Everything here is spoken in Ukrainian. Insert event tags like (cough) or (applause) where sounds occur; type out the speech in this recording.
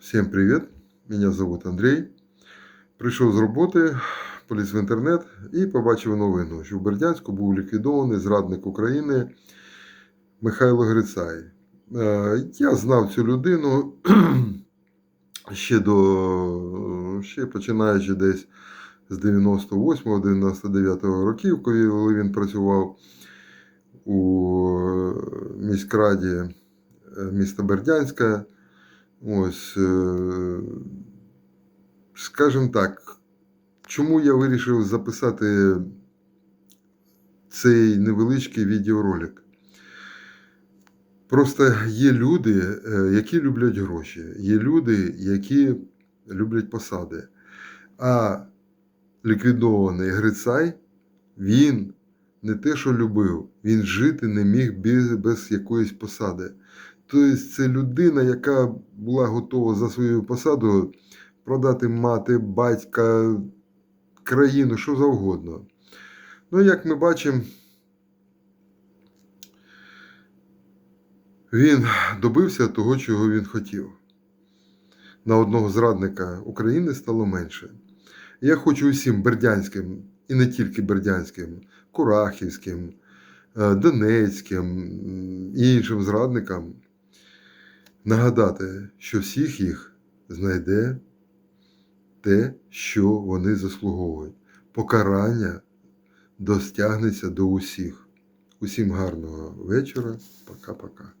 Всем привет! Меня зовут Андрій. Прийшов з роботи, поліз в інтернет і побачив новину, що в Бердянську був ліквідований зрадник України Михайло Грицай. Е, Я знав цю людину (clears throat) ще до ще починаючи десь з 98-99 років, коли він працював у міськраді е, міста Бердянська. Ось, е, скажімо так, чому я вирішив записати цей невеличкий відеоролик? Просто є люди, е, які люблять гроші, є люди, які люблять посади. А ліквідований Грицай, він не те, що любив, він жити не міг без, без якоїсь посади. Тобто це людина, яка була готова за свою посаду продати мати, батька, країну, що завгодно. Ну, як ми бачимо, він добився того, чого він хотів. На одного зрадника України стало менше. Я хочу усім бердянським, і не тільки бердянським, Курахівським, е, Донецьким і іншим зрадникам нагадати, що всіх їх знайде те, що вони заслуговують. Покарання достягнеться до усіх. Усім гарного вечора. Пока-пока.